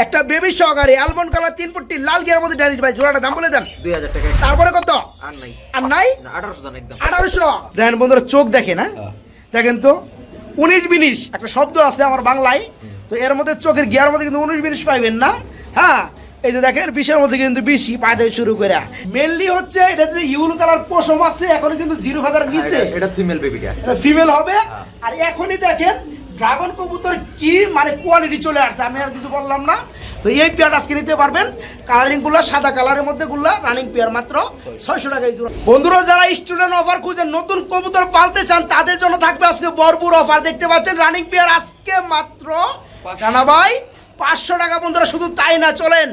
একটা বেবি সহকারে almond colour তিন পট্টি লাল গিয়ার মধ্যে ড্যানিশ ভাই জোড়াটা দাম বলে দেন। দুই হাজার টাকা তারপরে কত? আর নাই। আর নাই? না আঠারোশো জান একদম। আঠারোশো। দেখেন বন্ধুরা চোখ দেখে না দেখেন তো উনিশ বিনিশ একটা শব্দ আছে আমার বাংলায় তো এর মধ্যে চোখের গিয়ার মধ্যে কিন্তু উনিশ বিনিশ পাইবেন না হ্যাঁ? এই যে দেখেন বিশের মধ্যে কিন্তু বেশি পা থেকে শুরু করে। মেনলি হচ্ছে এটা যে ইউল কালার পশম আছে এখনও কিন্তু জিরো হাজার নিচে। এটা- এটা ফিমেল বেবিটা ফিমেল হবে। আর এখনই দেখেন ড্রাগন কবুতর কি মানে কোয়ালিটি চলে আসছে আমি আর কিছু বললাম না। তো এই পেয়ার আজকে নিতে পারবেন। কালারিংগুলো সাদা কালারের মধ্যে গুলা রানিং পেয়ার মাত্র ছয়শো টাকা এই জোড়া। বন্ধুরা যারা স্টুডেন্ট অফার খুঁজে নতুন কবুতর পালতে চান তাদের জন্য থাকবে আজকে ভরপুর অফার দেখতে পাচ্ছেন রানিং পেয়ার আজকে মাত্র জানা ভাই পাঁচশো টাকা বন্ধুরা শুধু তাই না চলেন।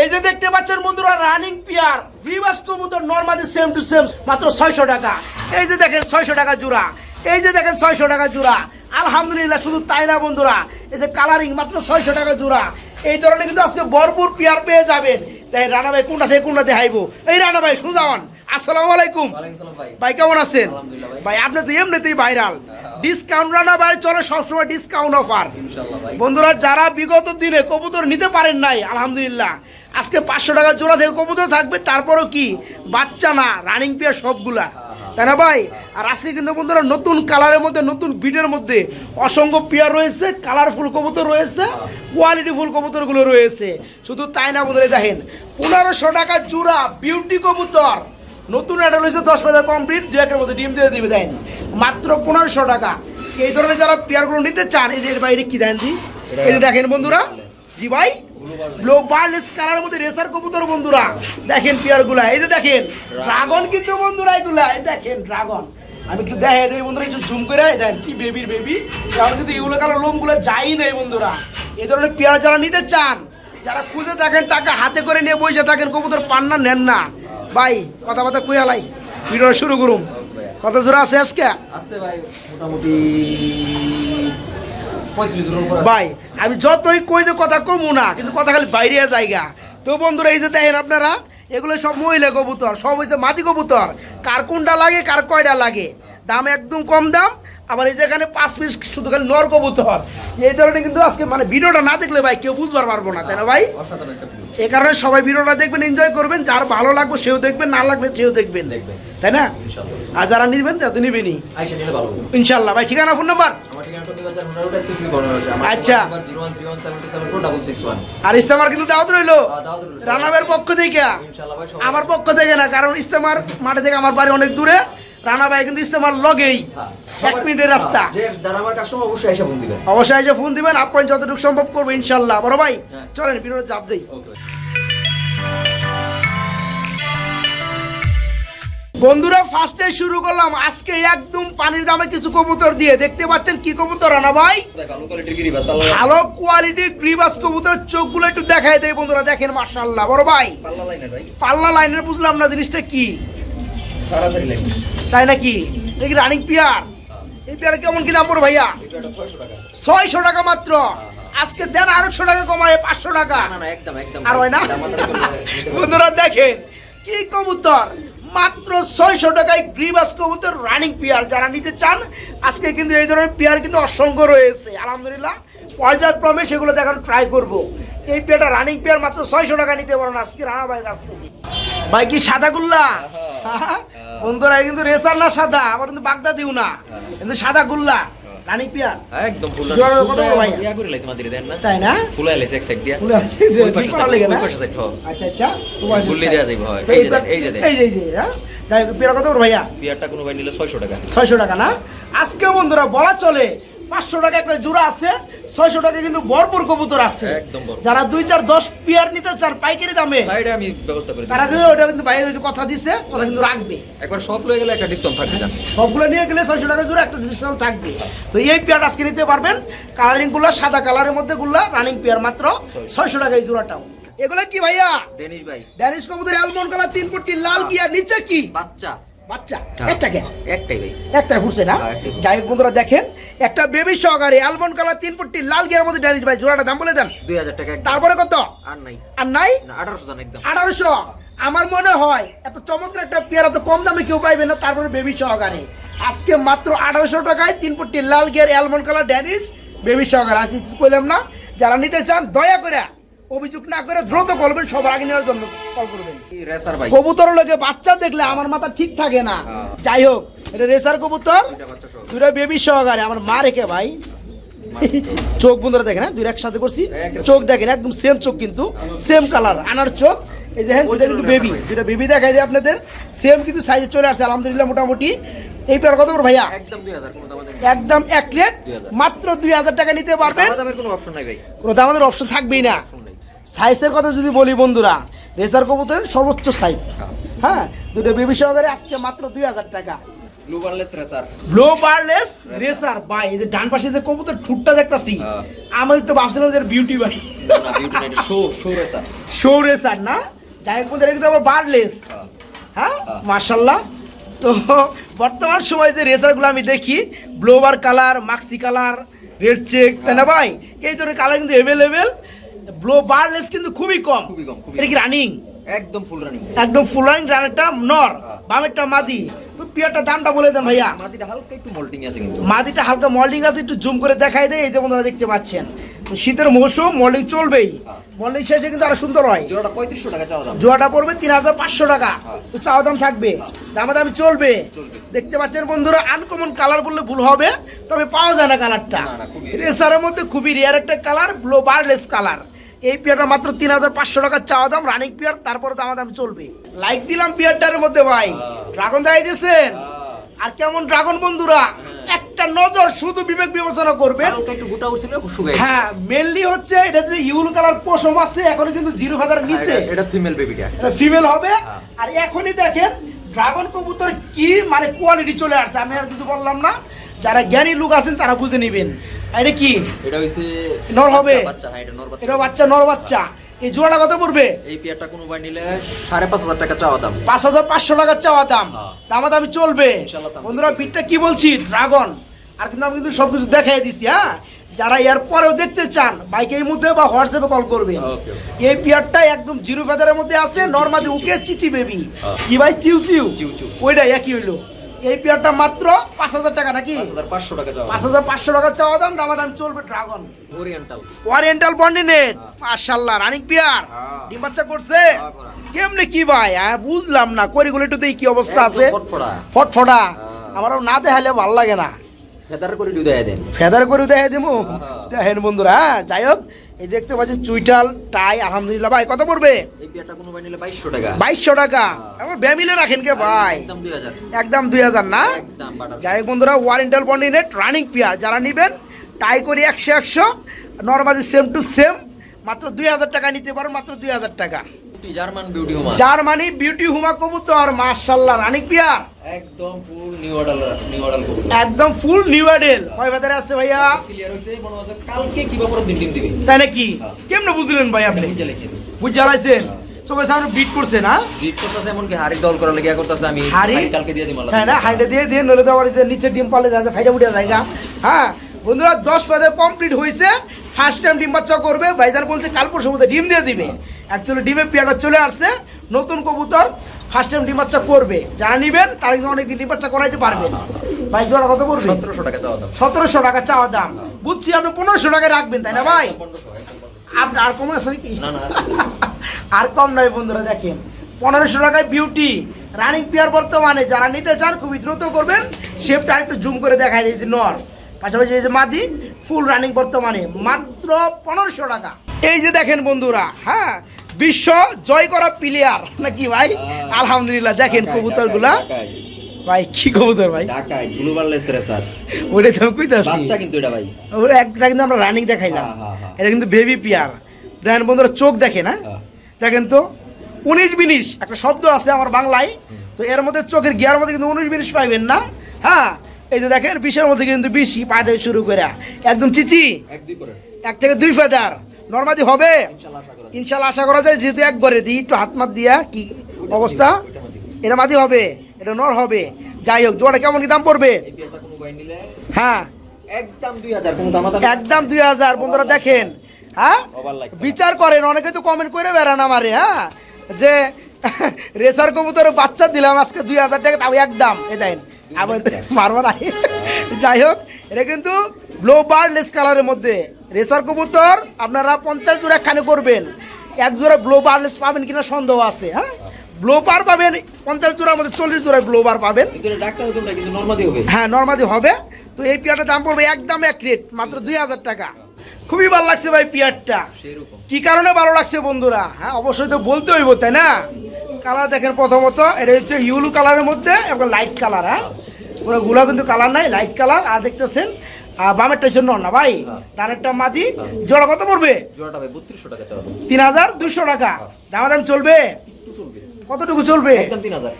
এই যে দেখতে পাচ্ছেন বন্ধুরা রানিং পিয়ার রিভার্স কবুতর নর্মালি সেম টু সেম মাত্র ছয়শো টাকা। এই যে দেখেন ছয়শো টাকা জোড়া। এই যে দেখেন ছয়শো টাকা জোড়া। আলহামদুলিল্লাহ শুধু তাই না বন্ধুরা? এই যে কালারিং মাত্র ছয়শো টাকা জোড়া। এই ধরনের কিন্তু আজকে ভরপুর পিয়ার পেয়ে যাবেন। তাই রানা ভাই কোনটা থেকে কোনটা দেখাইবো? এই রানা ভাই সুজাওয়ান আসসালামু আলাইকুম। ভাই। কেমন আছেন? ভাই। ভাই আপনি তো এমনিতেই ভাইরাল ডিসকাউন্ট রানা ভাই চলে সবসময় ডিসকাউন্ট অফার বন্ধুরা যারা বিগত দিনে কবুতর নিতে পারেন নাই আলহামদুলিল্লাহ আজকে পাঁচশো টাকা জোড়া থেকে কবুতর থাকবে তারপরও কি? বাচ্চা না রানিং পেয়ার সবগুলা। তাই না ভাই? আর আজকে কিন্তু বন্ধুরা নতুন কালারের মধ্যে, নতুন বিটের মধ্যে অসংখ্য পেয়ার রয়েছে কালারফুল কবুতর রয়েছে কোয়ালিটি ফুল কবুতরগুলো রয়েছে। শুধু তাই না বন্ধুরা দেখেন, পনেরোশো টাকা জোড়া বিউটি কবুতর। নতুন এটা রয়েছে, দশ হাজার কমপ্লিট দু একের মধ্যে ডিম দিয়ে দিবে দেন মাত্র পনেরোশো টাকা। এই ধরনের যারা পেয়ারগুলো নিতে চান এদের বাইরে কি দেন জি? এই দেখেন বন্ধুরা। জি ভাই ব্লু বার্লেস মধ্যে রেসার বন্ধুরা। দেখেন পেয়ারগুলা এই দেখেন ড্রাগন কিন্তু এই দেখেন ড্রাগন আমি এই বন্ধুরা করে কি বেবির বেবি লোমগুলো যাই নেই বন্ধুরা। এই ধরনের পেয়ার যারা নিতে চান, যারা খুঁজে থাকেন টাকা হাতে করে নিয়ে বসে থাকেন, কবুতর পান না, নেন না। ভাই, কথা ভিডিও শুরু করুন কত জোড়া আছে আজকে? আছে ভাই, মোটামুটি ভাই, আমি যতই কই যে কথা কমু না, কিন্তু কথা খালি বাইরে জায়গা। তো বন্ধুরা, এই যে দেখেন আপনারা, এগুলো সব মহিলা কবুতর, সব হয়েছে মাটি কবুতর। কার কোনটা লাগে, কার কয়টা লাগে? দাম একদম কম দাম আবার এই যেখানে পাঁচ পিস শুধু খালি নর কবুতর। এই ধরনের কিন্তু আজকে মানে ভিডিওটা না দেখলে ভাই কেউ বুঝবার পারব না তাই না ভাই। এই কারণে সবাই ভিডিওটা দেখবেন এনজয় করবেন যার ভালো লাগবে সেও দেখবেন না লাগবে সেও দেখবেন। দেখবেন। তাই না? আর যারা নিবেন তারা তো নিবেনই। হবে। ইনশাল্লাহ ভাই ঠিকানা ফোন নাম্বার আচ্ছা। আর ইস্তেমার কিন্তু দাওয়াত রইল। আহ, রানাবের পক্ষ থেকে। আমার পক্ষ থেকে না কারণ ইস্তেমার মাঠে থেকে আমার বাড়ি অনেক দূরে। রানা ভাই কিন্তু ইস্তেমার লগেই হ্যাঁ, এক মিনিটের রাস্তা। হ্যাঁ, অবশ্যই এসে ফোন দিবেন। অবশ্যই এসে ফোন দিবেন আপনার যতটুকু সম্ভব করব ইনশাল্লাহ। বড় ভাই হ্যাঁ। চলেন ভিডিওটা চাপ দেই। বন্ধুরা ফার্স্টে শুরু করলাম। আজকে একদম পানির দামে কিছু কবুতর দিয়ে। দেখতে পাচ্ছেন কি কবুতর রানা ভাই? ভালো কোয়ালিটির গিরিবাস কবুতর চোখগুলো একটু দেখাই দেয় বন্ধুরা দেখেন মার্শাল্লাহ বড় ভাই পাল্লা লাইনের ভাই। পাল্লা লাইনের বুঝলাম না জিনিসটা কি। সারাসারি লাইন তাই নাকি? এটা কি রানিং পিয়ার? এই পিয়ার কেমন কি দাম পড়ো ভাইয়া? এটা একটা 600 টাকা। ছয়শো টাকা মাত্র। আজকে দেন আরেকশো টাকা কমায় পাঁচশো টাকা। একদম একদম। আর হয় না। বন্ধুরা দেখেন কি কবুতর? মাত্র ছয়শো টাকায় গ্রিবাস কবুতর রানিং পিয়ার। যারা নিতে চান আজকে কিন্তু এই ধরনের পিয়ার কিন্তু অসংখ্য রয়েছে। আলহামদুলিল্লাহ। পর্যায়ক্রমে সেগুলো দেখানো ট্রাই করব। এই পেয়ারটা রানিং পেয়ার মাত্র ছয়শো টাকা নিতে পারেন আজকে রানা ভাইয়ের কাছ থেকে ভাই কি সাদা গুল্লা? হ্যাঁ? বন্ধুরা কিন্তু রেসার না সাদা আবার কিন্তু বাগদা দিও না। কিন্তু সাদা গুল্লা রানিং পিয়ার। একদম ফুল কত বড় ভাই? ইয়া করে লাইছে মাদিরে দেন না। তাই না? ফুলাই লাইছে এক সাইড দিয়া। ফুলে আছে যে কি করা লাগে না? ওই পাশে side, হ্যাঁ। আচ্ছা আচ্ছা ফুললি দেয়া যাইব, হয়। এই যে এই যে এই যে এই যে হ্যাঁ। যাই হোক, কত করে ভাইয়া? বিয়ারটা কোনো ভাই নিলে 600 টাকা। ছয়শো টাকা না? আজকে বন্ধুরা বলা চলে পাঁচশো টাকা একটা জোড়া আছে ছয়শো টাকা কিন্তু ভরপুর কবুতর আছে। একদম যারা দুই চার দশ পেয়ার নিতে চান পাইকারি দামে ভাইটা আমি ব্যবস্থা করে তারা কিন্তু ওটা কিন্তু বাইরে কথা দিছে ওরা কিন্তু রাখবে। একবার সব লয়ে গেলে একটা ডিসকাউন্ট থাকবে সবগুলো নিয়ে গেলে ছয়শো টাকা জোড়া একটা ডিসকাউন্ট থাকবে। তো এই পেয়ার আজকে নিতে পারবেন। কালারিংগুলো সাদা কালারের মধ্যে গুলা রানিং পেয়ার মাত্র ছয়শো। টাকা এই জোড়াটাও। এগুলো কি ভাইয়া? ডেনিশ ভাই। ড্যানিশ কবুতর অ্যালমন্ড কালার তিন ফুটি লাল গিয়ার নিচে কি? বাচ্চা। বাচ্চা হ্যাঁ। একটা কে একটাই ভাই। একটা ফুটছে না? হ্যাঁ, একটাই। যাই হোক বন্ধুরা দেখেন একটা বেবি সহকারে অ্যালমন্ড কালার তিন ফুটি লাল গিয়ার মধ্যে ড্যানিশ ভাই জোড়াটা দাম বলে দেন। 2000 টাকা তারপরে কত? আর নাই। আর নাই? 1800 একদম। আঠারোশো। আমার মনে হয় এত চমৎকার একটা পেয়ার এত কম দামে কেউ পাইবে না তারপরে বেবি সহকারে আজকে মাত্র আঠারোশো টাকায় তিন ফুটি লাল gear almond colour Danish baby সহকারে আজকে কইলাম না। যারা নিতে চান দয়া করে অভিযোগ না করে দ্রুত করবেন সবার আগে নেওয়ার জন্য কল করবেন। রেসার ভাই? কবুতর লোকে বাচ্চা দেখলে আমার মাথা ঠিক থাকে না। হ্যাঁ। যাই হোক এটা রেসার কবুতর। দুটা বেবি সহকারে। আমার মা রেখে ভাই। চোখ বন্ধুরা দেখেন হ্যাঁ? দুইটা একসাথে করছি। একসাথে। চোখ দেখেন একদম সেম চোখ কিন্তু। সেম কালার আনার চোখ। এই দেখেন দুইটা কিন্তু বেবি। দুইটা বেবি দেখাই যায় আপনাদের। সেম কিন্তু সাইজে চলে আসছে আলহামদুলিল্লাহ মোটামুটি। এই পেয়ার কত করে ভাইয়া? একদম দুই হাজার একদম এক রেট মাত্র দুই হাজার টাকা নিতে পারবেন। কোনো অপশন নাই ভাই। কোনো তো আমাদের অপশন থাকবেই না। সাইজের কথা যদি বলি বন্ধুরা রেসার কবুতরের সর্বোচ্চ সাইজ হ্যাঁ। হ্যাঁ দুটো বেবি সহকারে আজকে মাত্র দুই হাজার টাকা। Blue barless racer blue barless racer ভাই এই যে ডান পাশে যে কবুতর ঠুটটা দেখতাছি হ্যাঁ। আমি তো ভাবছিলাম যে বিউটি ভাই show show racer show racer না? যাই হোক বলতে কিন্তু আবার বারলেস হ্যাঁ। হ্যাঁ। তো বর্তমান সময়ে যে রেসারগুলো আমি দেখি blue bar colour maxi colour red check তাই না ভাই? এই ধরনের কালার কিন্তু অ্যাভেলেবেল ব্লো বারলেস কিন্তু খুবই কম। খুবই কম, এটা কি রানিং একদম ফুল রানিং একদম ফুল রানিং রানেরটা নর। হ্যাঁ। বামেরটা মাদি। তো পিয়ারটা দামটা বলে দেন ভাইয়া। মাটিটা হালকা একটু মোল্টিং আছে কিন্তু। মাদিটা হালকা মল্ডিং আছে একটু জুম করে দেখাই দেয় এই যে বন্ধুরা দেখতে পাচ্ছেন। শীতের মৌসুম মল্ডিং চলবেই। হ্যাঁ। মল্ডিং শেষে কিন্তু আরও সুন্দর হয়। জোড়াটা পঁয়ত্রিশশো টাকা চাওয়া দাম। জোয়াটা পড়বে তিন হাজার পাঁচশো টাকা। হ্যাঁ। তো চাওয়া দাম থাকবে। দামা দামি চলবে। দেখতে পাচ্ছেন বন্ধুরা আনকমন কালার বললে ভুল হবে তবে পাওয়া যায় না কালারটা। রেসারের মধ্যে খুবই রেয়ার একটা কালার ব্লো বারলেস কালার এই পিয়ারটা মাত্র তিন হাজার পাঁচশো টাকা চাওয়া দাম রানিং পিয়ার তারপরে দামা দামি চলবে। লাইক দিলাম পিয়ারটার মধ্যে ভাই। হ্যাঁ। ড্রাগন দেখাই দিয়েছেন? আর কেমন ড্রাগন বন্ধুরা? হ্যাঁ। একটা নজর শুধু বিবেক বিবেচনা করবেন। শুকাই হ্যাঁ মেনলি হচ্ছে এটা যে ইউল কালার পশম আছে এখনও কিন্তু জিরো ফাদার নিচে। এটা ফিমেল বেবিটা এটা ফিমেল হবে। হ্যাঁ। আর এখনই দেখেন ড্রাগন কবুতর কি মানে কোয়ালিটি চলে আসছে আমি আর কিছু বললাম না। যারা জ্ঞানী লোক আছেন তারা বুঝে নেবেন। এটা কি? এটা হইছে নর হবে? বাচ্চা হ্যাঁ এটা নর বাচ্চা। এটা বাচ্চা নর বাচ্চা। এই জোড়াটা কত পড়বে? এই পেয়ারটা কোনো ভাই নিলে সাড়ে পাঁচ হাজার টাকা চাওয়া দাম। পাঁচ হাজার পাঁচশো টাকার চাওয়া দাম। হ্যাঁ। দামা দামি চলবে বন্ধুরা পিঠটা কি বলছি? ড্রাগন। আর কিন্তু আমি কিন্তু সবকিছু দেখাই দিছি হ্যাঁ? যারা এর পরেও দেখতে চান বাইকের মধ্যে বা হোয়াটসঅ্যাপে কল করবে এই পিয়ারটা একদম জিরো ফেদারের মধ্যে আছে নর্মাদি উকে চিচি বেবি। হ্যাঁ। কি ভাই? চিউ চিউ। চিউ চিউ। ওইটা একই হইল। এই পিয়ারটা মাত্র পাঁচ হাজার টাকা নাকি? পাঁচশো টাকা চাওয়া পাঁচ হাজার পাঁচশো টাকা চাওয়া দাম দামা দাম চলবে ড্রাগন ওরিয়েন্টাল ওয়ারেন্টাল বন্ডিনেট। মাশাল্লাহ রানিক পিয়ার। হ্যাঁ। ডিম বাচ্চা করছে? হ্যাঁ, কেমনে কি ভাই? হ্যাঁ বুঝলাম না করিগুলো একটু কি অবস্থা আছে। ফটফটা। হ্যাঁ। না দেখালে ভালো লাগে না। ফেদার করে দেয় দেন। ফেদার করে দেখাই দেবো। দেখেন বন্ধুরা যাই হোক এই দেখতে পাচ্ছি চুইটাল টাই আলহামদুলিল্লাহ। ভাই কত পড়বে? বাইশশো টাকা। আমার ব্যামিলে রাখেন কে ভাই? একদম দুই হাজার। না? যাই হোক বন্ধুরা ওয়ারেন্টাল বন্ডিনেট রানিং পিয়ার যারা নেবেন টাই করি একশো একশো নর্মালি সেম টু সেম মাত্র দুই হাজার টাকা নিতে পারো মাত্র দুই হাজার টাকা। জার্মান বিউটি হোমা কবুতর মার্শাল্লাহ রানিং পিয়ার একদম full new order new order করব একদম ফুল নিউ অ্যাডেল কয় বাজারে আছে ভাইয়া? ক্লিয়ার হইছে মনে হচ্ছে কালকে পরে দিন দিন দিবে? তাই নাকি? হ্যাঁ। কেমনে বুঝলেন ভাই আপনি? সামনে বিট করছে না জিত করতেছে এমন কি হাড়ি দল করা লেগে করতেছে আমি হাড়ি? কালকে দিয়ে দিই মালা হ্যাঁ না দিয়ে দিয়ে নলে তো আবার নিচে ডিম পালে যাচ্ছে ফাইটা ফুটে জায়গা হ্যাঁ বন্ধুরা দশ পদে কমপ্লিট হয়েছে ফার্স্ট টাইম ডিম বাচ্চা করবে ভাইজান বলছে কাল পরশু ডিম দিয়ে দিবে। অ্যাকচুয়ালি ডিমের পেয়ারটা চলে আসছে। নতুন কবুতর ফার্স্ট টাইম ডিম বাচ্চা করবে। যারা নিবেন তারা কিন্তু অনেকদিন ডিম বাচ্চা করাইতে পারবেন ভাই জোড়া কত করবে? সতেরোশো টাকা চাওয়া দাম। সতেরোশো টাকা চাওয়া দাম। বুঝছি আপনি পনেরোশো টাকায় রাখবেন তাই না ভাই? আপনি আর কম আছে নাকি? না, না। আর কম নয় বন্ধুরা দেখেন। পনেরোশো টাকায় বিউটি রানিং পেয়ার বর্তমানে যারা নিতে চান খুবই দ্রুত করবেন। শেপটা একটু জুম করে দেখায় এই যে নর। পাশাপাশি এই যে মাদি ফুল রানিং বর্তমানে। মাত্র পনেরোশো টাকা। এই যে দেখেন বন্ধুরা হ্যাঁ? বিশ্ব জয় করা প্লেয়ার নাকি ভাই? আলহামদুলিল্লাহ দেখেন কবুতরগুলা। ভাই কি কবুতর ভাই? ঢাকায় ওইটাই তো কইতাছি। বাচ্চা কিন্তু এটা ভাই। একটা কিন্তু আমরা রানিং দেখাইলাম হ্যাঁ, হ্যাঁ, হ্যাঁ। এটা কিন্তু বেবি পিয়ার দেখেন বন্ধুরা চোখ দেখে না। দেখেন তো উনিশ বিনিশ একটা শব্দ আছে আমার বাংলায়। তো এর মধ্যে চোখের গিয়ার মধ্যে কিন্তু উনিশ বিনিশ পাইবেন না। হ্যাঁ? এই যে দেখেন বিশের মধ্যে কিন্তু বেশি পা শুরু করে। একদম চিচি। এক থেকে দুই ফেদার নর্মাদি হবে। ইনশাল্লাহ আশা করা যায়, যেহেতু এক করে দিই একটু হাত মাত দিয়া কি অবস্থা। এটা মাদি হবে, এটা নর হবে। যাই হোক, জোড়া কেমন কি দাম পড়বে? হ্যাঁ। একদম দুই হাজার, বন্ধুরা দেখেন। হ্যাঁ? বিচার করেন অনেকে তো কমেন্ট করে বেড়ান আমারে হ্যাঁ? যে, রেসার কবুতর বাচ্চা দিলাম আজকে দুই হাজার টাকা, তাও একদম। এ দেন, আবার মারবো না। যাই হোক, এটা কিন্তু ব্লো বার্ডলেস কালারের মধ্যে। রেসার কবুতর আপনারা পঞ্চাশ জোড়া একখানে করবেন। এক জোড়া ব্লো বার্লেস পাবেন কিনা সন্দেহ আছে হ্যাঁ? ব্লো বার পাবেন পঞ্চাশ জোড়ার মধ্যে চল্লিশ জোড়ায় ব্লো বার পাবেন। হ্যাঁ নর্মাদি হবে। তো এই পিয়ারটার দাম পড়বে একদম এক রেট মাত্র দুই হাজার টাকা। খুবই ভালো লাগছে ভাই পিয়ারটা। কি কারণে ভালো লাগছে বন্ধুরা? হ্যাঁ অবশ্যই তো বলতে হইব তাই না? কালার দেখেন প্রথমত এটা হচ্ছে ইউলু কালারের মধ্যে এবং লাইট কালার হ্যাঁ? গুলা কিন্তু কালার নাই লাইট কালার আর দেখতেছেন বামেরটা হচ্ছে নর না ভাই? ডানেরটা মাদি জোড়া কত পড়বে? জোড়াটা ভাই বত্রিশশো টাকা চাওয়া দাম। তিন হাজার দুশো টাকা। দামাদাম চলবে? চলবে। কতটুকু চলবে? একদম তিন হাজার।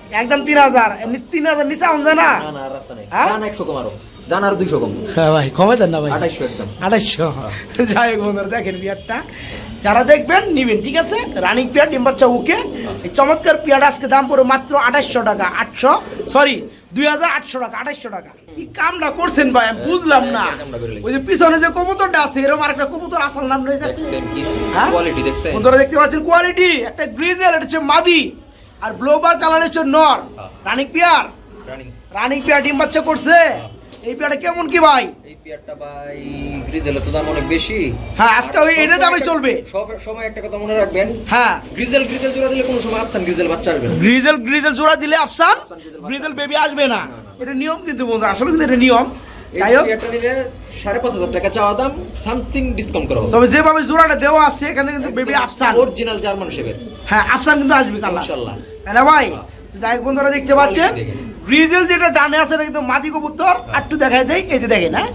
তিন হাজার। এমনি তিন হাজার নিচে আম যায় না? না না আর রাস্তা নেই। হ্যাঁ? জান একশো কম আরও। জান দুইশো কম। হ্যাঁ ভাই কমে দেন না ভাই। আঠাইশশো একদম। যাই হোক বন্ধুরা দেখেন পেয়ারটা যারা দেখবেন নিবেন ঠিক আছে? রানিং পেয়ার ডিম বাচ্চা উকে। এই চমৎকার পেয়ারটা আজকে দাম পড়ে মাত্র আঠাইশশো টাকা আটশো সরি দুই হাজার আটশো টাকা আঠাইশশো টাকা। কি কামটা করছেন ভাই? আমি বুঝলাম না। ওই যে পিছনে যে কবুতরটা আছে এরকম আরেকটা কবুতর আসার নাম রয়ে গেছে হ্যাঁ? বন্ধুরা দেখতে পাচ্ছেন কোয়ালিটি একটা গ্রিজেল এটা হচ্ছে মাদি। আর ব্লোবার কালার হচ্ছে নর। Running running pair running running ডিম বাচ্চা করছে। এই পেয়ারটা কেমন কি ভাই? এই পেয়ারটা ভাই গ্রিজেলের তো দাম অনেক বেশি। হ্যাঁ আজকে ওই এটা দামে চলবে। সব সময় একটা কথা মনে রাখবেন হ্যাঁ। গ্রিজেল গ্রিজেল জোড়া দিলে কোনো সময় আপসান গ্রিজেল বাচ্চা আসবে গ্রিজেল গ্রিজেল জোড়া দিলে আফসান গ্রিজেল বেবি আসবে না। এটা নিয়ম কিন্তু বন্ধু আসলে কিন্তু এটা নিয়ম। যাই হোক। সাড়ে পাঁচ হাজার টাকা চাওয়া দাম সামথিং ডিসকাউন্ট করা হবে। তবে যেভাবে জোড়াটা দেওয়া আছে এখানে কিন্তু বেবি আফসান অরিজিনাল জার্মান শেপের হ্যাঁ আফসান কিন্তু আসবে ইনশাআল্লাহ ভাই? যাই বন্ধুরা দেখতে পাচ্ছেন। গ্রিজেল যেটা ডানে আছে এটা কিন্তু মাটি কবুতর। একটু দেখাই দেয় এই যে দেখেন হ্যাঁ?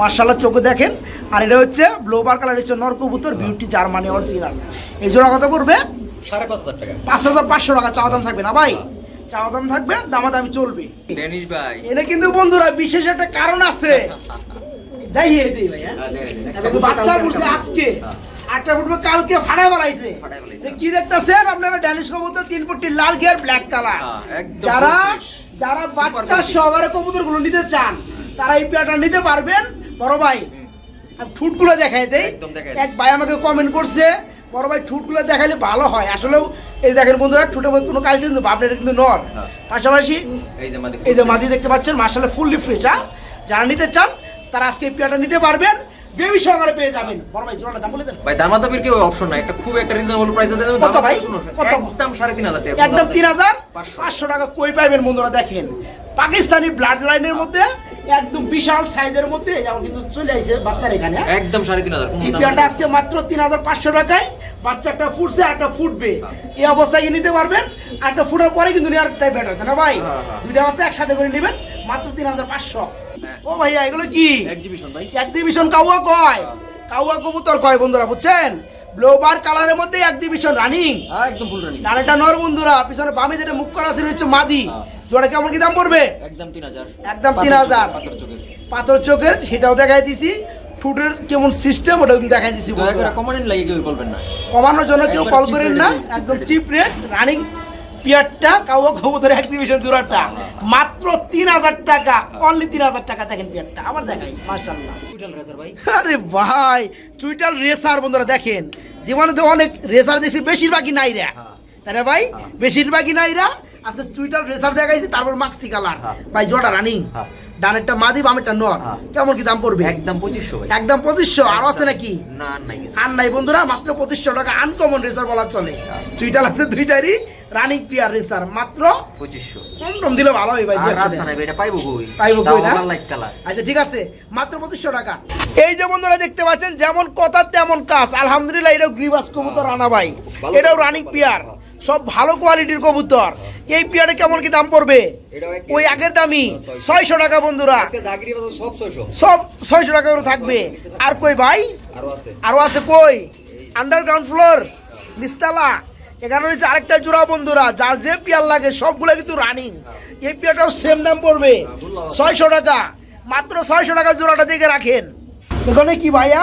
মার্শাল্লাহ চোখে দেখেন। আর এটা হচ্ছে ব্লোবার কালার হচ্ছে নর কবুতর বিউটি জার্মানি অরিজিনাল এই জোড়া কত পড়বে? সাড়ে পাঁচ হাজার টাকা। পাঁচ হাজার পাঁচশো টাকা চাওয়া দাম থাকবে না ভাই? চাওয়া দাম থাকবে দামাদামি চলবে। ডেনিশ ভাই। এটা কিন্তু বন্ধুরা বিশেষ একটা কারণ আছে। দেখিয়ে দিই ভাই হ্যাঁ? হ্যাঁ, বাচ্চা পড়ছে আজকে। হ্যাঁ। আটটা ফুটবে কালকে ফেলাইছে। এ কি দেখতেছেন? আপনারা ড্যানিশ কবুতর তিন ফুটটি লাল গিয়ার ব্ল্যাক কালার যারা যারা বাচ্চা সহকারে কবুতরগুলো নিতে চান তারা এই পেয়ারটা নিতে পারবেন। বড় ভাই ঠুটগুলো দেখাই দেই। এক ভাই আমাকে কমেন্ট করছে বড় ভাই ঠুটগুলো দেখাইলে ভালো হয়। আসলেও এই দেখেন বন্ধুরা ঠুটে কোনো কাজ কিন্তু বাপরে কিন্তু নর। হ্যাঁ। পাশাপাশি এই যে মাদি দেখতে পাচ্ছেন মার্শাল্লাহ ফুললি ফ্রেশ হ্যাঁ? যারা নিতে চান তারা আজকে এই পেয়ারটা নিতে পারবেন। বেবি সহকারে পেয়ে যাবেন বড় ভাই জোড়াটা দাম বলে দেন ভাই দামাদামির কি অপশন নাই খুব একটা রিজনেবল প্রাইসে দেন কত ভাই? কত? একদম টাকা একদম টাকা কই পাইবেন বন্ধুরা দেখেন পাকিস্তানি ব্লাড লাইনের মধ্যে একদম বিশাল সাইজের মধ্যে যেমন কিন্তু চলে আসে বাচ্চার এখানে হ্যাঁ? একদম সাড়ে তিন হাজার দাম পেয়ারটা আজকে মাত্র তিন হাজার পাঁচশো টাকায় বাচ্চাটা ফুটছে একটা ফুটবে হ্যাঁ। এই অবস্থায় কি নিতে পারবেন একটা ফুটার পরে কিন্তু বেটার তাই না ভাই হ্যাঁ, হ্যাঁ। দুইটা বাচ্চা একসাথে করে নেবেন মাত্র তিন হাজার পাঁচশো হ্যাঁ। ও ভাইয়া এগুলো কি? এক্সিবিশন ভাই। এক্সিবিশন কাউয়া কয়? কাউয়া কবুতর কয় বন্ধুরা বুঝছেন? ব্লোবার কালারের মধ্যে এক্সিবিশন রানিং হ্যাঁ একদম ফুল রানিং ডানেটা নর বন্ধুরা পিছনে বামে যেটা মুখ করা আছে হচ্ছে মাদি। হ্যাঁ। জোড়া কেমন কি দাম পড়বে? একদম তিন হাজার। একদম পাথর 3000 চোখের, পাথর চোখের। পাথর চোখের সেটাও দেখাই দিছি। ফুটের কেমন সিস্টেম ওটা কিন্তু দেখাই দিছি বন্ধুরা। কমেন্ট কেউ বলবেন না। কমানোর জন্য কেউ কল করেন না একদম চিপ রেট রানিং পিয়ারটা কাউয়া কবুতর এক্সিবিশন জোড়াটা। মাত্র তিন হাজার টাকা অনলি তিন হাজার টাকা দেখেন পিয়ারটা। আবার দেখাই ভাই। আরে ভাই টুইটাল রেসার বন্ধুরা দেখেন জীবনে তো অনেক রেসার দেখছি বেশিরভাগই নাইরা রে তাই না ভাই? হ্যাঁ। বেশিরভাগই নাইরা আজকে টুইটাল রেসার দেখাইছি তারপর মাক্সি কালার হ্যাঁ। ভাই জোড়া রানিং হ্যাঁ। ডানেরটা মাদি বামেরটা নর। হ্যাঁ। কেমন কি দাম পড়বে? একদম পঁচিশশো একদম পঁচিশশো। আরও আছে নাকি? না আর নাই আর নাই বন্ধুরা মাত্র পঁচিশশো টাকা আনকমন রেসার বলা চলে। হ্যাঁ। চুইটাল আছে দুইটারই রানিং পিয়ার রেসার মাত্র পঁচিশশো। কম টম দিলে ভালো হয় ভাই এটা পাইবো কই? পাইবো কই না? আচ্ছা ঠিক আছে মাত্র পঁচিশশো টাকা। এই যে বন্ধুরা দেখতে পাচ্ছেন যেমন কথা তেমন কাজ। আলহামদুলিল্লাহ এটাও গ্রিবাস কবুতর রানা ভাই। এটাও রানিং ভালো। হ্যাঁ। সব ভালো কোয়ালিটির কবুতর। এই পিয়ারে কেমন কি দাম পড়বে? ওই আগের দামই। ছয়শো। টাকা বন্ধুরা। সব ছয়শো। টাকা করে থাকবে। আর কই ভাই? আরও আছে। কই? আন্ডারগ্রাউন্ড ফ্লোর নিস্তালা। এখানে রয়েছে আরেকটা জোড়া বন্ধুরা যার যে পিয়ার লাগে সবগুলো কিন্তু রানিং এই পিয়ারটাও সেম দাম পড়বে। ছয়শো টাকা। মাত্র ছয়শো টাকা জোড়াটা দেখে রাখেন। এখানে কি ভাইয়া?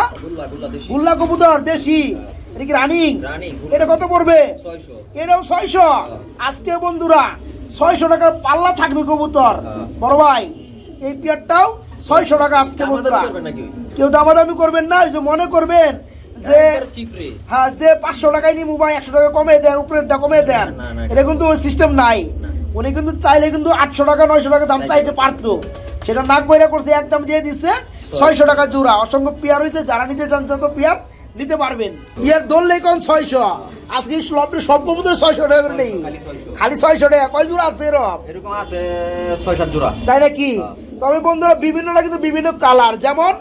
গুল্লা কবুতর দেশি। এটা কি রানিং এটা কত পড়বে? এটাও ছয়শো। আজকে বন্ধুরা ছয়শো টাকার পাল্লা থাকবে কবুতর। হ্যাঁ। বড় ভাই এই পিয়ারটাও ছয়শো টাকা আজকে বন্ধুরা। কেউ দামাদামি করবেন না যে মনে করবেন যে হ্যাঁ যে পাঁচশো টাকায় বা একশো টাকা কমে দেন উপরেরটা কমে দেন। এটা কিন্তু ওই সিস্টেম নাই। উনি কিন্তু চাইলে কিন্তু আটশো টাকা নয়শো টাকা দাম চাইতে পারতো। সেটা নাক বইরা করছে একদম দিয়ে দিচ্ছে ছয়শো টাকা জোড়া। অসংখ্য পেয়ার হয়েছে যারা নিতে চান যত পেয়ার নিতে পারবেন। পেয়ার ধরলেই কোন ছয়শো? আজকে স্লপে সব কবুতর ছয়শো টাকা করে নেই। খালি ছয়শো। টাকা। কয় জোড়া আছে এরকম? এরকম আছে ছয় সাত জোড়া। তাই নাকি? তবে বন্ধুরা বিভিন্নটা কিন্তু বিভিন্ন কালার। যেমন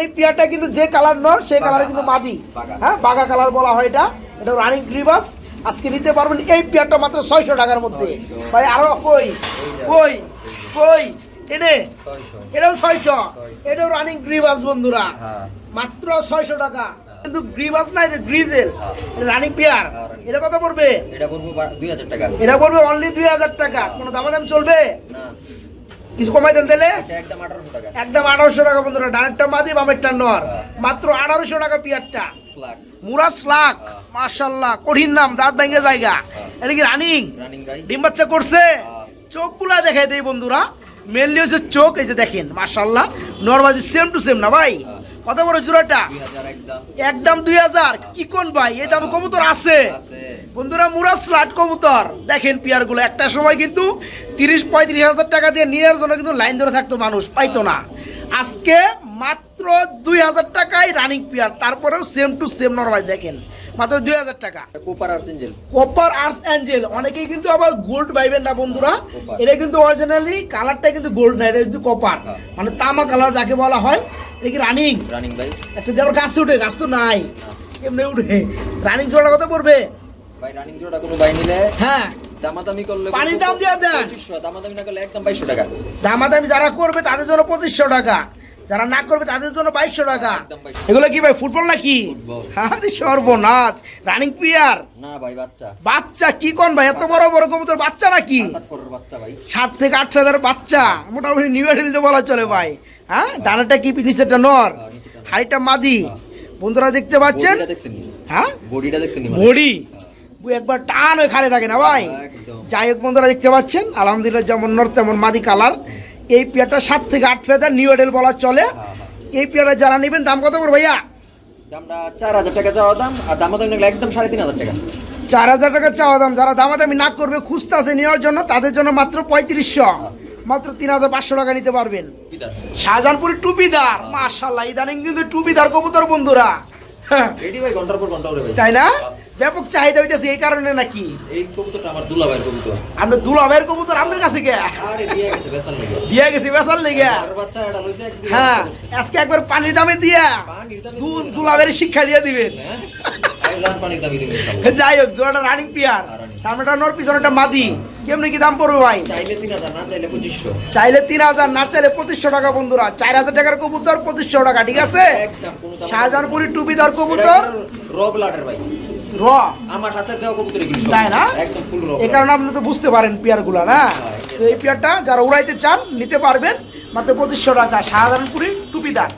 এই পেয়ারটা কিন্তু যে কালার নয় সেই কালারে কিন্তু মাদি। হ্যাঁ বাগা কালার বলা হয় এটা। এটা রানিং গ্রিবাস আজকে নিতে পারবেন এই পেয়ারটা মাত্র ছয়শো টাকার মধ্যে। ভাই আরও কই? কই? কই? এনে? এটাও ছয়শো। এটাও রানিং গ্রিবাস বন্ধুরা। হ্যাঁ। মাত্র ছয়শো টাকা। কিন্তু গ্রিবাস না এটা গ্রিজেল রানিং পেয়ার। হ্যাঁ, এটা কত পড়বে? এটা করব বা- দুই হাজার টাকা। এটা পড়বে অনলি দুই হাজার টাকা। কোনো দামাদাম চলবে? না। কিছু কমাই দেন তাহলে? আচ্ছা একদম আঠারোশো টাকা। বন্ধুরা ডানেরটা মাদি বামেরটা নর। মাত্র আঠারোশো টাকা পিয়ারটা। মুরাস লাখ হ্যাঁ। মাশাল্লাহ কঠিন নাম দাঁত ভেঙে জায়গা। হ্যাঁ। এটা কি রানিং ডিম বাচ্চা করছে? হ্যাঁ। চোখগুলা দেখাই দেই বন্ধুরা। মেনলি হচ্ছে চোখ এই যে দেখেন মাশাল্লাহ। নর্মালি সেম টু সেম না ভাই? হ্যাঁ। কত বড় জোড়াটা? একদম দুই হাজার। কি কোন ভাই? এই দামে কবুতর আছে। আছে। বন্ধুরা মুরা স্লাট কবুতর। দেখেন পিয়ারগুলো একটা সময় কিন্তু তিরিশ পঁয়ত্রিশ হাজার টাকা দিয়ে নেওয়ার জন্য কিন্তু লাইন ধরে থাকতো মানুষ পাইতো না। আজকে মাত্র দুই হাজার টাকায় রানিং পিয়ার তারপরেও সেম টু সেম নরমাল দেখেন মাত্র দুই হাজার টাকা। কোপার আর সিঞ্জেল কপার আর্টস অ্যাঞ্জেল অনেকেই কিন্তু আবার গোল্ড পাইবেন না বন্ধুরা। এটা কিন্তু অরিজিনালি কালারটা কিন্তু গোল্ড না এটা কিন্তু কপার হ্যাঁ। মানে তামা কালার যাকে বলা হয় এটা কি রানিং রানিং ভাই। একটা দেওয়ার গাছ উঠে গাছ তো নাই। না। এমনি উঠে। রানিং জোড়া কত পড়বে ভাই রানিং জোড়া কোনো ভাই নিলে? হ্যাঁ। দামাদামি করলে পানির দাম দিয়ে দেন। দামাদামি না করলে একদম বাইশশো টাকা। দামাদামি যারা করবে তাদের জন্য পঁচিশশো টাকা। যারা না করবে তাদের জন্য বাইশশো টাকা। এগুলো কি ভাই ফুটবল নাকি। আরে সর্বনাশ। রানিং প্লেয়ার না ভাই বাচ্চা। বাচ্চা কি কোন ভাই? এত বড় বড় কবুতর বাচ্চা নাকি? সাত থেকে আট হাজার বাচ্চা। মোটামুটি নিউ এডিলতে বলা চলে ভাই। হ্যাঁ? ডানাটা কি নিচেরটা নর? হ্যাঁ। হাড়িটা মাদি। বন্ধুরা দেখতে পাচ্ছেন? হ্যাঁ? বডিটা দেখছেন মানে? বড়ি। একবার টান হয়ে খাড়ে থাকে না ভাই? যাই হোক বন্ধুরা দেখতে পাচ্ছেন? আলহামদুলিল্লাহ যেমন নর তেমন মাদি কালার এই পেয়ারটা সাত থেকে আট ফেদার নিউ এডেল বলা চলে। হ্যাঁ, হ্যাঁ। এই পেয়ারটা যারা নেবেন দাম কত করে ভাইয়া? দামটা চার হাজার টাকা চাওয়া দাম আর দামাদামি একদম সাড়ে তিন হাজার টাকা। চার হাজার টাকা চাওয়া দাম। যারা দামাদামি না করবে খুঁজতে নেওয়ার জন্য তাদের জন্য মাত্র পঁয়ত্রিশশো। মাত্র তিন হাজার পাঁচশো টাকা নিতে পারবেন। শাহজাহানপুরের টুপিদার। ইদানিং কিন্তু টুপিদার কবুতর বন্ধুরা। হ্যাঁ, তাই না? ব্যাপক চাহিদা হইতেছে এই কারণে নাকি? এই কবুতরটা আমার দুলাভাইয়ের কবুতর। দুলাভের কবুতর আপনার কাছে গে আরে দিয়ে গেছে বেসার লেগে। দিয়ে গেছি লেগে। আর বাচ্চা এটা লইছে এক দুই হ্যাঁ আজকে একবার পানির দামে দিয়া পানির দামে দু- দিবেন। শিক্ষা দিয়ে দিবেন। হ্যাঁ? আগে দামে দিবেন যাই হোক জোড়াটা রানিং পিয়ার। সামনেটা নর পিছনেটা মাদি। কেমনি কি দাম পড়বে ভাই? চাইলে তিন হাজার না চাইলে পঁচিশশো। চাইলে তিন হাজার না চাইলে পঁচিশশো টাকা বন্ধুরা। চার হাজার টাকার কবুতর পঁচিশশো টাকা ঠিক আছে? শাহজাহানপুরি টুপিদার কবুতর? রব লাটের ভাই। র। আমার হাতে দেওয়া কবুতর এগুলো তাই না? একদম ফুল রব এই কারণে আপনি তো বুঝতে পারেন পেয়ারগুলা না? তো এই পেয়ারটা যারা উড়াইতে চান নিতে পারবেন। মাত্র পঁচিশশো টাকা শাহজাহানপুরি টুপিদার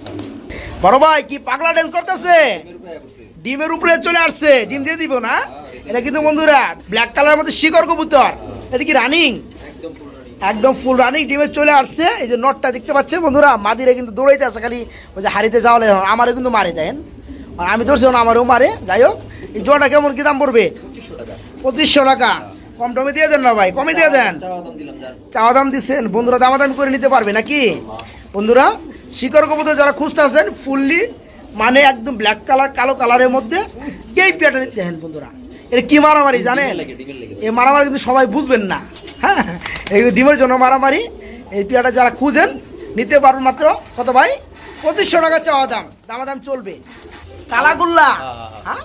বড় ভাই কি পাগলা ড্যান্স করতেছে? ডিমের উপরে চলে আসছে। ডিম দিয়ে দিব না? এটা কিন্তু বন্ধুরা ব্ল্যাক কালারের মধ্যে শিকড় কবুতর। এটা কি রানিং একদম ফুল রানিং ডিমে চলে আসছে। এই যে নটটা দেখতে পাচ্ছেন বন্ধুরা মাদিরে কিন্তু দৌড়াইতে আছে খালি ওই যে হারিতে যাওয়ালে আমারও কিন্তু মারে দেন। আর আমি ধরছি আমারও মারে। যাই হোক এই জোড়াটা কেমন কি দাম পড়বে? পঁচিশশো টাকা। কম টমে দিয়ে দেন না ভাই কমে দিয়ে দেন। চাওয়া দাম দিচ্ছেন বন্ধুরা দামাদামি করে নিতে পারবে নাকি? বন্ধুরা শিকড় কবুতর যারা খুঁজতে আছেন ফুললি মানে একদম ব্ল্যাক কালার কালো কালারের মধ্যে এই পেয়ারটা দেখেন বন্ধুরা। এটা কি মারামারি জানেন? এই মারামারি কিন্তু সবাই বুঝবেন না। হ্যাঁ এই ডিমের জন্য মারামারি এই পেয়ারটা যারা খুঁজেন নিতে পারবেন মাত্র কত ভাই? পঁচিশশো টাকা চাওয়া দাম। দামাদাম চলবে। কালাগুল্লা। হ্যাঁ?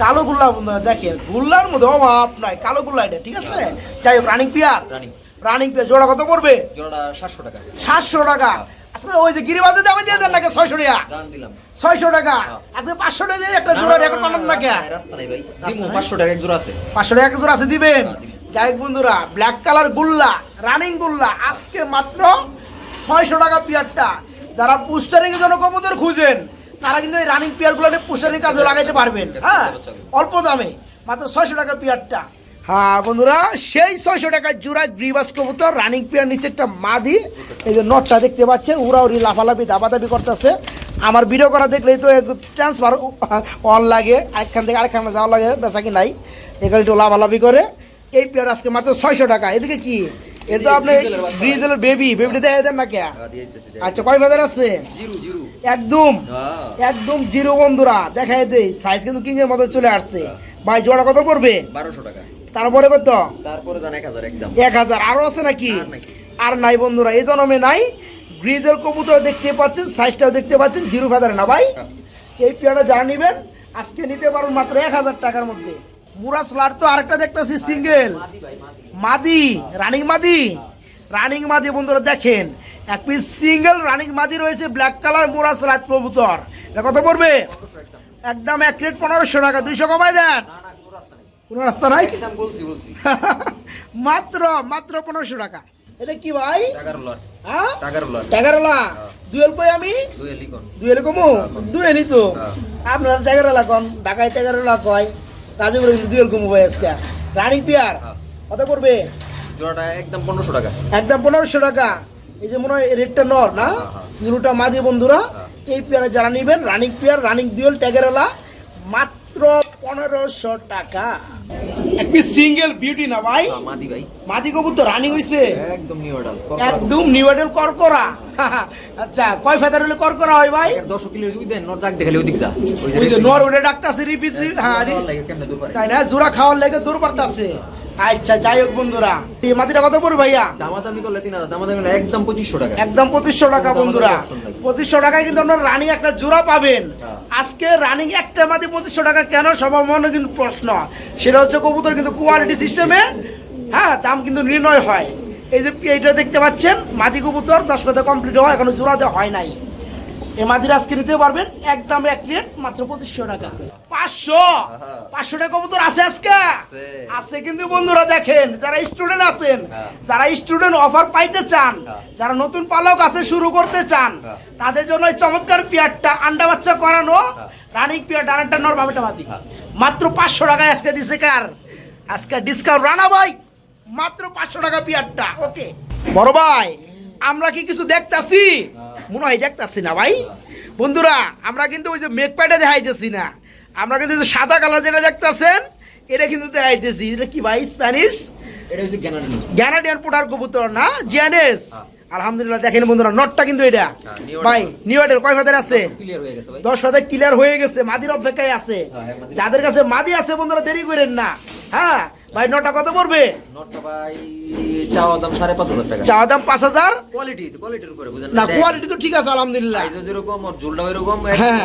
কালো গুল্লা বন্ধুরা দেখেন গুল্লার মধ্যে অভাব নাই কালো গুল্লা এটা ঠিক আছে? যাই হোক running pair running. Running pair জোড়া কত পড়বে? জোড়াটা সাতশো টাকা। সাতশো টাকা। আজকে ওই যে গিরিবাজে দামে দিয়ে দেন নাকি ছয়শো টাকা? ছয়শো টাকা। হ্যাঁ। আজকে পাঁচশো টাকা একটা জোড়া রেকর্ড বানান নাকি? পাঁচশো টাকা এক জোড়া আছে। পাঁচশো টাকা জোড়া আছে দিবেন? হ্যাঁ, যাই হোক বন্ধুরা ব্ল্যাক কালার গুল্লা রানিং গুল্লা আজকে মাত্র ছয়শো টাকা পিয়ারটা। যারা পুস্টারিং এর জন্য কবুতর খুঁজেন তারা কিন্তু এই রানিং পিয়ারগুলো পুস্টারিং কাজে লাগাইতে পারবেন। হ্যাঁ অল্প দামে মাত্র ছয়শো টাকা পিয়ারটা হ্যাঁ বন্ধুরা সেই ছয়শো টাকার জোড়া গ্রিবাস কবুতর রানিং পিয়ার নিচেরটা মাদি। এই যে নটটা দেখতে পাচ্ছেন উড়া উড়ি লাফালাফি দাবাদাবি করতেছে। আমার ভিডিও করা দেখলেই তো ট্রান্সফার অন লাগে আরেকখান থেকে আরেকখানে যাওয়া লাগে বেচা কি নাই? এখানে একটু লাফালাফি করে। এই পেয়ার আজকে মাত্র ছয়শো টাকা। এদিকে কি? এটা তো আপনি গ্রিজেলের বেবি বেবিটা দেখা দেন না কে? আচ্ছা কয় ফেদার আছে? Zero zero. একদম হ্যাঁ। একদম জিরো বন্ধুরা দেখাই দেই সাইজ কিন্তু কিং এর মতো চলে আসছে। ভাই জোড়া কত পড়বে? বারোশো টাকা। তারপরে কত? তারপরে এক হাজার একদম। এক হাজার আরও আছে নাকি? আর নাই বন্ধুরা এই জন্মে নাই। গ্রিজের কবুতর দেখতে পাচ্ছেন সাইজটাও দেখতে পাচ্ছেন জিরো ফেদার না ভাই? হ্যাঁ। এই পেয়ারটা যা নিবেন আজকে নিতে পারুন মাত্র এক হাজার টাকার মধ্যে। মুরা স্লাট তো আরেকটা দেখতেছি সিঙ্গেল মাদি ভাই মাদি। মাদি রানিং মাদি? রানিং মাদি বন্ধুরা দেখেন এক পিস সিঙ্গেল রানিং মাদি রয়েছে ব্ল্যাক কালার মুরা স্লাট কবুতর এটা কত পড়বে? একদম এক প্লেট পনেরোশো টাকা দুইশো কমাই দেন। কোনো রাস্তা নেই। মাত্র মাত্র পনেরোশো টাকা। এটা কি ভাই? টাকার লট। হ্যাঁ? টাকারলা দুয়েল কই আমি? দুয়েল কমু। দুয়েলই তো। হ্যাঁ। আপনার টাকারলা কন ঢাকায় টাকারলা কয় গাজীপুরে কিন্তু দুয়েল কমু ভাই আজকে। রানিং পিয়ার হ্যাঁ। কত পড়বে? জোড়াটা একদম পনেরোশো টাকা। একদম পনেরোশো টাকা। এই যে মনে হয় রেটটা নর না? হ্যাঁ, হ্যাঁ। মাদি বন্ধুরা হ্যাঁ। এই পেয়ারে যারা নিবেন রানিং পেয়ার রানিং দুয়েল ট্যাগেরলা মাত্র পনেরোশো টাকা। এক সিঙ্গেল বিউটি না ভাই? হ্যাঁ, মাদি ভাই। মাদি কবুর রানিং হইছে। একদম নিউ একদম নিউ আইডল করকরা আচ্ছা কয় ফেদার হলে করকরা হয় ভাই? দশ কিলো যদি দেন নট ডাক দেখালে ওদিক যা। ওই যে নর হ্যাঁ তাই না? জোড়া খাওয়ার লেগে দূর পারতাছে। আচ্ছা যাই হোক বন্ধুরা। মাদিটা কত পড়বে ভাইয়া? দামাদামি করলে তিন হাজার দামাদামি একদম পঁচিশশো টাকা। একদম পঁচিশশো টাকা বন্ধুরা। পঁচিশশো টাকায় কিন্তু আপনার রানিং একটা জোড়া পাবেন। হ্যাঁ। আজকে রানিং একটা মাদি পঁচিশশো টাকা কেন? সবার মনে কিন্তু প্রশ্ন। সেটা হচ্ছে কবুতর কিন্তু কোয়ালিটি সিস্টেমে হ্যাঁ দাম কিন্তু নির্ণয় হয়। এই যে এইটা দেখতে পাচ্ছেন মাদি কবুতর দশ পাতা কমপ্লিট হয় এখনও জোড়া দেওয়া হয় নাই। এই মাদির আজকে নিতে পারবেন একদম এক রেট মাত্র পঁচিশশো টাকা পাঁচশো হ্যাঁ। পাঁচশো টাকা কবুতর আছে আজকে আছে। কিন্তু বন্ধুরা দেখেন যারা স্টুডেন্ট আছেন হ্যাঁ। যারা স্টুডেন্ট অফার পাইতে চান হ্যাঁ। যারা নতুন পালক আছে শুরু করতে চান। তাদের জন্য এই চমৎকার পিয়ারটা আন্ডা বাচ্চা করানো। রানিং পিয়ার ডানাটা নর বাবাটা বাদি। মাত্র পাঁচশো টাকায় আজকে দিছে কার আজকে ডিসকাউন্ট রানা ভাই মাত্র পাঁচশো টাকা পিয়ারটা ওকে বড় ভাই আমরা কি কিছু দেখতাছি। মনে হয় দেখতেছি না ভাই। বন্ধুরা আমরা কিন্তু ওই যে মেঘপাইটা দেখাইতেছি না। আমরা কিন্তু যে সাদা কালার যেটা দেখতেছেন এটা কিন্তু দেখাইতেছি। এটা কি ভাই স্প্যানিশ এটা হচ্ছে গ্যানারি গ্যানাডিয়ান পোটার কবুতর না? জিয়ানেস। আলহামদুলিল্লাহ দেখেন বন্ধুরা নটটা কিন্তু এটা। হ্যাঁ, ভাই নিউ এডের কয় ফাদার আছে? দশ ফাদার ক্লিয়ার হয়ে গেছে মাদির অপেক্ষায় আছে। হ্যাঁ, যাদের কাছে মাদি আছে বন্ধুরা দেরি করেন না। হ্যাঁ ভাই নটা কত পড়বে? চাওয়া দাম সাড়ে পাঁচ হাজার টাকা। চাওয়া দাম পাঁচ হাজার? কোয়ালিটি কোয়ালিটির উপরে না কোয়ালিটি তো ঠিক আছে আলহামদুলিল্লাহ। যেরকম আর ঝুলটাও এরকম হ্যাঁ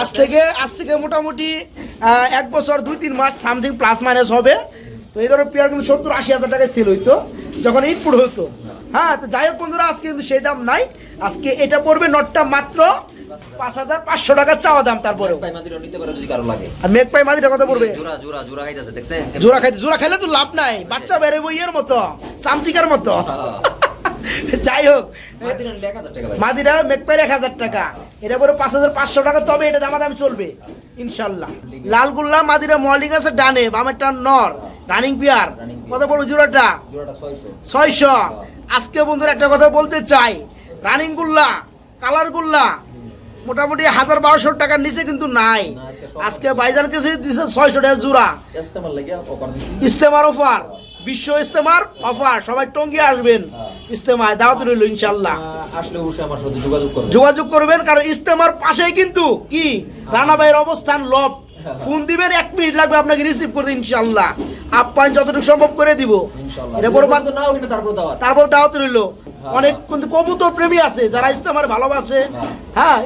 আজ থেকে আজ থেকে মোটামুটি এক বছর দুই তিন মাস সামথিং প্লাস মাইনাস হবে। তো এই ধরনের পেয়ার কিন্তু সত্তর আশি হাজার টাকায় সেল হইতো যখন ইনপুট হতো হ্যাঁ তো যাই হোক বন্ধুরা আজকে কিন্তু সেই দাম নাই। আজকে এটা পড়বে নটটা মাত্র পাঁচ হাজার পাঁচশো টাকার চাওয়া দাম তারপরেও। ভাই মাদিরও নিতে পারে যদি কারও লাগে। আর মেঘ পাই মাদিটা কত পড়বে? জোড়া খাইতে জোড়া খাইলে তো লাভ নাই। বাচ্চা বেরোবো ইয়ের মতো চামচিকার মতো। যাই হোক। মাদির আনলে এক হাজার টাকা টাকা। এটা পরে পাঁচ হাজার পাঁচশো টাকা তবে এটা দামাদামি চলবে। ইনশাল্লাহ। লালগুল্লা মাদিরা মল্লিং আছে ডানে বামেরটা নর। রানিং পিয়ার কত পড়বে জোড়াটা? ছয়শো। আজকে বন্ধুরা একটা কথা বলতে চাই। রানিং গুল্লা কালার গুল্লা মোটামুটি হাজার বারোশো টাকার নিচে কিন্তু নাই। আজকে বাইজার কাছে দিছে ছয়শো টাকা জোড়া। ইস্তেমার অফার বিশ্ব ইস্তেমার অফার সবাই টঙ্গি আসবেন ইস্তেমায় দাওয়াত রইল ইনশাল্লাহ আসলে অবশ্যই আমার সাথে যোগাযোগ করবেন। যোগাযোগ করবেন কারণ ইস্তেমার পাশেই কিন্তু কি? রানা ভাইয়ের অবস্থান লব। ফোন দিবেন এক মিনিট লাগবে আপনাকে রিসিভ করতে ইনশাল্লাহ আপ্যায়ন যতটুকু সম্ভব করে দিব। ইনশাআল্লাহ। এটা বড় তো নাও কিনা তারপর দাওয়াত। তারপর দাওয়াত রইল। হ্যাঁ। অনেক কিন্তু কবুতর প্রেমী আছে যারা ইস্তেমার ভালোবাসে। হ্যাঁ। হ্যাঁ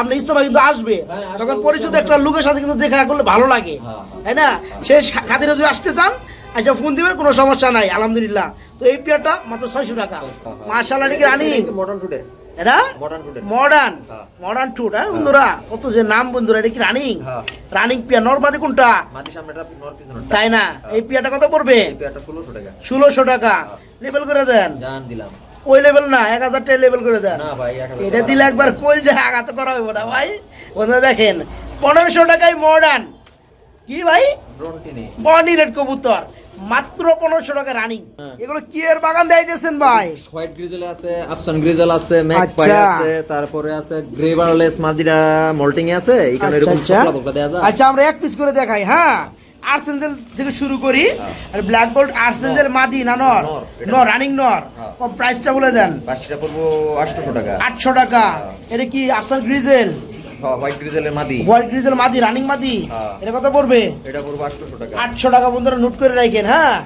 আপনি ইস্তেমা কিন্তু আসবে। হ্যাঁ, তখন পরিচিত একটা লোকের সাথে কিন্তু দেখা করলে ভালো লাগে। তাই না? সে খাতিরে যদি আসতে চান আচ্ছা ফোন দিবেন কোনো সমস্যা নাই আলহামদুলিল্লাহ। তো এই পেয়ারটা মাত্র ছয়শো টাকা। মার্শাল্লাহ নাকি রানি। মডার্ন টুডে এটা মডার্ন মডার্ন হ্যাঁ। টুট হ্যাঁ? বন্ধুরা কত যে নাম বন্ধুরা এটা কি রানিং? হ্যাঁ। রানিং পিয়া নর্মাদি কোনটা? তাই না? এই পিয়াটা কত পড়বে? ষোলোশো টাকা। লেবেল করে দেন। দিলাম। ওই লেভেল না এক হাজার টাকা লেভেল করে দেন। এটা দিলে একবার কোল যে আঘাত করা হইব না ভাই। বন্ধুরা দেখেন পনেরোশো টাকায় মডার্ন কি ভাই? রেড কবুতর। মাত্র পনেরোশো টাকা রানিং হ্যাঁ। এগুলো কি এর বাগান দেখাইতেছেন ভাই? হোয়াইট গ্রিজেল আছে আফসান গ্রিজেল আছে ম্যাক পাই আচ্ছা। আছে তারপরে আছে গ্রেভারলেস মাদিরা মল্টিং আছে এখানে আচ্ছা এরকম আচ্ছা সকলা বকলা দেয়া যায়। আচ্ছা আমরা এক পিস করে দেখাই হ্যাঁ? আর্সেঞ্জেল থেকে শুরু করি হ্যাঁ। আর ব্ল্যাক গোল্ড আর্সেঞ্জেল মাদি না নর নর, রানিং নর হ্যাঁ। কম প্রাইসটা বলে দেন। পাঁচটা পড়ব আটশোশো টাকা। আটশো টাকা। এটা কি আফসান গ্রিজেল হোয়াইট গ্রিজেলের মাদি। হোয়াইট গ্রিজেল মাদি রানিং মাদি। হ্যাঁ। এটা কত পড়বে? এটা পড়ব আটশোশো টাকা। আটশো টাকা বন্ধুরা নোট করে রাখেন হ্যাঁ?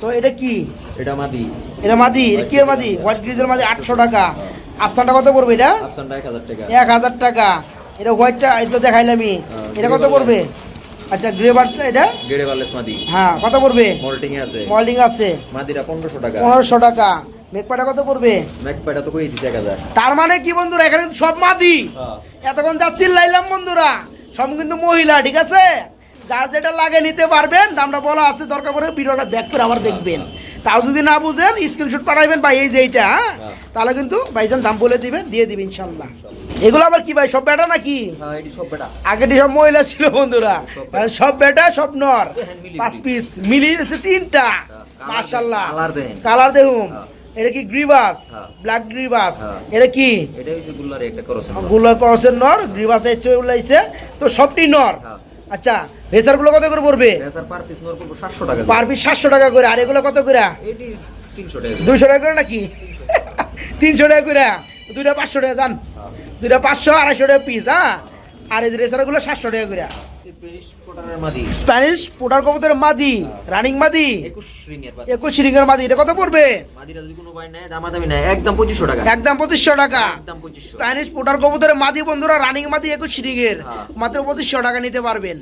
তো এটা কি? এটা মাদি। এটা মাদি কি এর মাদি? হোয়াইট গ্রিজেল মাদি আটশো টাকা। আফসানটা কত পড়বে এটা? আফসানটা এক হাজার টাকা। এটা হোয়াইটটা এই তো দেখাইলামই হ্যাঁ, এটা কত পড়বে? আচ্ছা গ্রে এটা? গেড়ে বালেস মাদি। হ্যাঁ কত পড়বে? মল্টিং আছে। মল্ডিং আছে। মাদিরা পনেরোশো টাকা। পনেরোশো টাকা। মেঘপাটা কত পড়বে? ম্যাকপাইটা তো কই এক হাজার তার মানে কি বন্ধুরা এখানে কিন্তু সব মাদি। হ্যাঁ। এতক্ষণ যা চিল্লাইলাম বন্ধুরা সব কিন্তু মহিলা ঠিক আছে? যার যেটা লাগে নিতে পারবেন দামটা বলা আছে দরকার পড়ে ভিডিওটা ব্যাক করে আবার দেখবেন। তাও যদি না বুঝেন স্ক্রিনশট পাঠাইবেন ভাই এই যে এইটা হ্যাঁ? হ্যাঁ। তাহলে কিন্তু ভাইজান দাম বলে দিবেন দিয়ে দিবে ইনশাল্লাহ এগুলো আবার কি ভাই সব বেটা নাকি? হ্যাঁ এটি সব মহিলা ছিল বন্ধুরা। সব বেটা। সব নর। পাঁচ পিস মিলিয়েছে তিনটা। কালার মাশাল্লাহ কালার দেখেন। হ্যাঁ। এটা কি গ্রিবাস? হ্যাঁ। ব্ল্যাক গ্রিবাস। হ্যাঁ। এটা কি? এটা হচ্ছে গুল্লার একটা ক্রসের নর। গ্রিবাস এসে উল্লাইছে। তো সবটি নর? হ্যাঁ। আচ্ছা রেসারগুলো কত করে পড়বে? রেসার পার পিস নোর পড়ব টাকা পার পিস সাতশো টাকা করে। আর এগুলো কত করে? এটি তিনশো টাকা দুইশো টাকা করে নাকি? তিনশো টাকা করে। দুইটা পাঁচশো টাকা যান দুইটা পাঁচশো আড়াইশো টাকা পিস হ্যাঁ? আর এই রেসারগুলো সাতশো টাকা করে। স্প্যানিশ পোটার কবুতর মাদি রানিং মাদি। একুশ রিং এর মাদি এটা কত পড়বে? একদম পঁচিশশো টাকা। একদম পঁচিশশো টাকা। স্প্যানিশ পোটার কবুতরের মাদি বন্ধুরা রানিং মাদি একুশ রিং এর মাত্র পঁচিশশো টাকা নিতে পারবেন।